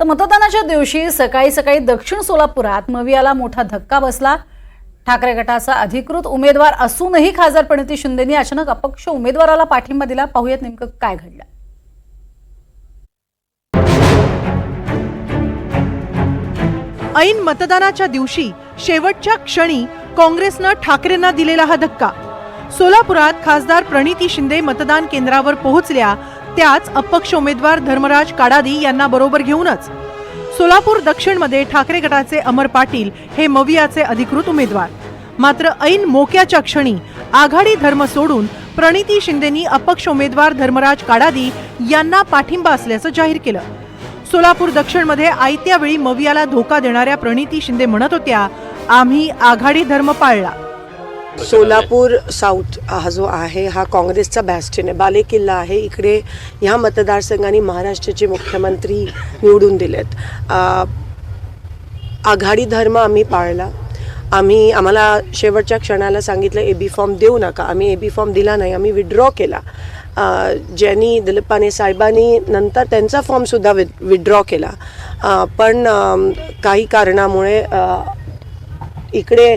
तर मतदानाच्या दिवशी सकाळी सकाळी दक्षिण सोलापुरात मवियाला मोठा धक्का बसला. ठाकरे गटाचा अधिकृत उमेदवार असूनही खासदार प्रणिती शिंदेनी अचानक अपक्ष उमेदवाराला पाठिंबा दिला. पाहूयात नेमकं काय घडलं. ऐन मतदानाच्या दिवशी शेवटच्या क्षणी काँग्रेसनं ठाकरेंना दिलेला हा धक्का. सोलापुरात खासदार प्रणिती शिंदे मतदान केंद्रावर पोहोचल्या त्याच अपक्ष उमेदवार धर्मराज काडादी यांना बरोबर घेऊनच. सोलापूर दक्षिणमध्ये ठाकरे गटाचे अमर पाटील हे मवियाचे अधिकृत उमेदवार. मात्र ऐन मोक्याच्या क्षणी आघाडी धर्म सोडून प्रणिती शिंदेनी अपक्ष उमेदवार धर्मराज काडादी यांना पाठिंबा असल्याचं जाहीर केलं. सोलापूर दक्षिणमध्ये आयत्या वेळी मवियाला धोका देणाऱ्या प्रणिती शिंदे म्हणत होत्या आम्ही आघाडी धर्म पाळला. सोलापूर साऊथ हा जो आहे हा काँग्रेसचा बॅस्टिन आहे. बालेकिल्ला आहे. इकडे ह्या मतदारसंघाने महाराष्ट्राचे मुख्यमंत्री निवडून दिलेत. आघाडी धर्म आम्ही पाळला. आम्ही आम्हाला शेवटच्या क्षणाला सांगितलं ए बी फॉर्म देऊ नका. आम्ही ए बी फॉर्म दिला नाही. आम्ही विड्रॉ केला. ज्यांनी दिलीपाने साहेबांनी नंतर त्यांचा फॉर्मसुद्धा वि विड्रॉ केला. पण काही कारणामुळे इकडे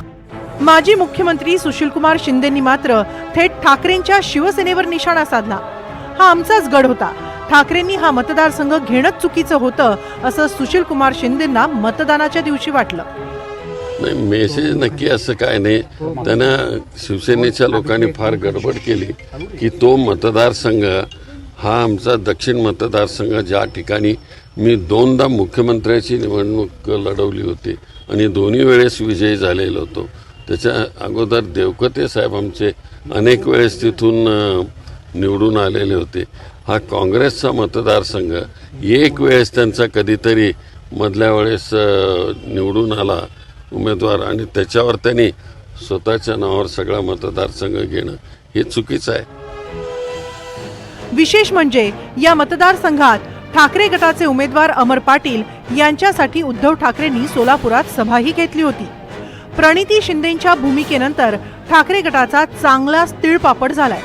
माजी मुख्यमंत्री सुशीलकुमार शिंदेंनी मात्र थेट ठाकरेंच्या शिवसेनेवर निशाणा साधला. हा आमचाच गड होता. ठाकरेंनी हा मतदारसंघ घेणंच चुकीचं होतं असं सुशीलकुमार शिंदेंना मतदानाच्या दिवशी वाटलं. नाही मेसेज नक्की असं काय नाही. त्यानं शिवसेनेच्या लोकांनी फार गडबड केली की तो मतदारसंघ हा आमचा दक्षिण मतदारसंघ ज्या ठिकाणी मी दोनदा मुख्यमंत्र्याची निवडणूक लढवली होती आणि दोन्ही वेळेस विजयी झालेलो होतो. त्याच्या अगोदर देवकते साहेब आमचे अनेक वेळेस तिथून निवडून आलेले होते. हा काँग्रेसचा मतदारसंघ एक वेळेस त्यांचा कधीतरी मधल्या वेळेस निवडून आला उमेदवार आणि त्याच्यावर त्यांनी स्वतःच्या नावावर सगळा मतदारसंघ घेणं हे चुकीचं आहे. विशेष म्हणजे या मतदारसंघात ठाकरे गटाचे उमेदवार अमर पाटील यांच्यासाठी उद्धव ठाकरेंनी सोलापुरात सभाही घेतली होती. प्रणिती शिंदेच्या भूमिकेनंतर ठाकरे गटाचा चांगलाच तिळपापड झालाय.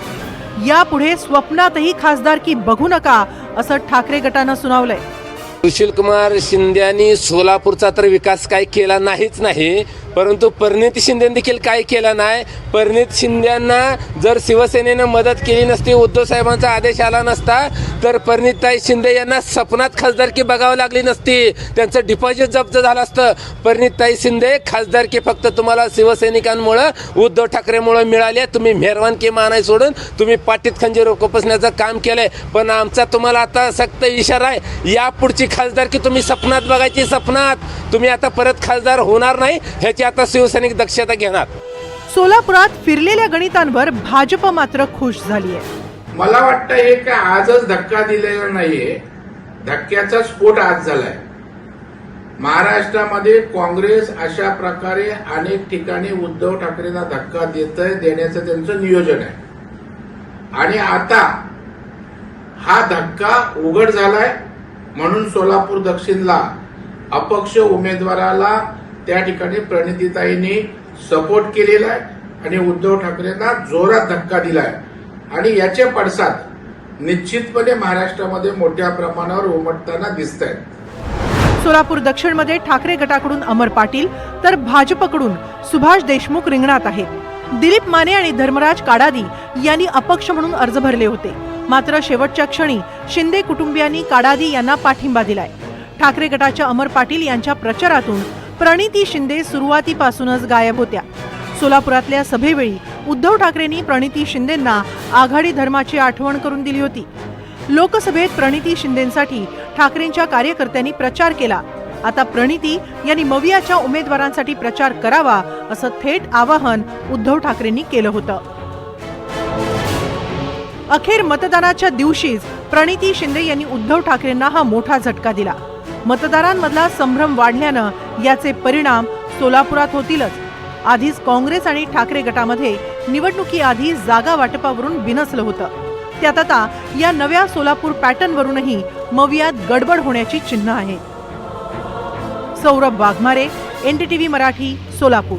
यापुढे स्वप्नातही खासदारकी बघू नका असं ठाकरे गटानं सुनावलंय. सुशील कुमार शिंदे यांनी सोलापूरचा तर विकास काय केला नाहीच नाही परंतु परिणित शिंदे देखील काय केलं नाही. परिणित शिंद्यांना जर शिवसेनेनं मदत केली नसती उद्धव साहेबांचा आदेश आला नसता तर परिणितताई शिंदे यांना सपनात खासदारकी बघावी लागली नसती. त्यांचं डिपॉझिट जप्त झालं असतं. परिणितताई शिंदे खासदारकी फक्त तुम्हाला शिवसैनिकांमुळं उद्धव ठाकरेमुळं मिळाली आहे. तुम्ही मेहरवानकी मानाय सोडून तुम्ही पाटीत खंजीर कोपसण्याचं काम केलंय. पण आमचा तुम्हाला आता सक्त इशारा आहे. यापुढची खासदारकी तुम्ही सपनात बघायची सपनात. तुम्ही आता परत खासदार होणार नाही ह्याची आता शिवसैनिक दक्षता घेणार. सोलापुरात फिरलेल्या गणितांवर भाजप मात्र खुश झालीय. मला वाटतं हे काय आजच धक्का दिलेला नाहीये. धक्क्याचा स्फोट आज झालाय. महाराष्ट्रामध्ये काँग्रेस अशा प्रकारे अनेक ठिकाणी उद्धव ठाकरेंना धक्का देत देण्याचं त्यांचं नियोजन आहे. आणि आता हा धक्का उघड झालाय म्हणून सोलापूर दक्षिणला अपक्ष उमेदवाराला त्या ठिकाणी प्रणितीताईंनी सपोर्ट केलेला आहे आणि उद्धव ठाकरेंना जोरात धक्का दिलाय. आणि याचे पडसाद निश्चितपणे महाराष्ट्रामध्ये मोठ्या प्रमाणावर उमटताना दिसत आहेत सोलापूर दक्षिणमध्ये ठाकरे गटाकडून अमर पाटील तर भाजपकडून सुभाष देशमुख रिंगणात आहेत. दिलीप माने आणि धर्मराज काडादी यांनी अपक्ष म्हणून अर्ज भरले होते. मात्र शेवटच्या क्षणी शिंदे कुटुंबियांनी काडादी यांना पाठिंबा दिलाय. ठाकरे गटाच्या अमर पाटील यांच्या प्रचारातून प्रणिती शिंदे सुरुवातीपासूनच गायब होत्या. सोलापुरातल्या सभेवेळी उद्धव ठाकरेंनी प्रणिती शिंदेंना आघाडी धर्माची आठवण करून दिली होती. लोकसभेत प्रणिती शिंदेसाठी ठाकरेंच्या कार्यकर्त्यांनी प्रचार केला. आता प्रणिती यांनी मवियाच्या उमेदवारांसाठी प्रचार करावा असं थेट आवाहन उद्धव ठाकरेंनी केलं होतं. अखेर मतदानाच्या दिवशीच प्रणिती शिंदे यांनी उद्धव ठाकरेंना हा मोठा झटका दिला. मतदारांमधला संभ्रम वाढल्यानं याचे परिणाम सोलापुरात होतीलच. आधीच काँग्रेस आणि ठाकरे गटामध्ये निवडणुकीआधी जागा वाटपावरून बिनसलं होतं. त्यात आता या नव्या सोलापूर पॅटर्नवरूनही मवियात गडबड होण्याची चिन्ह आहेत सौरभ वाघमारे एनडीटीव्ही मराठी सोलापूर.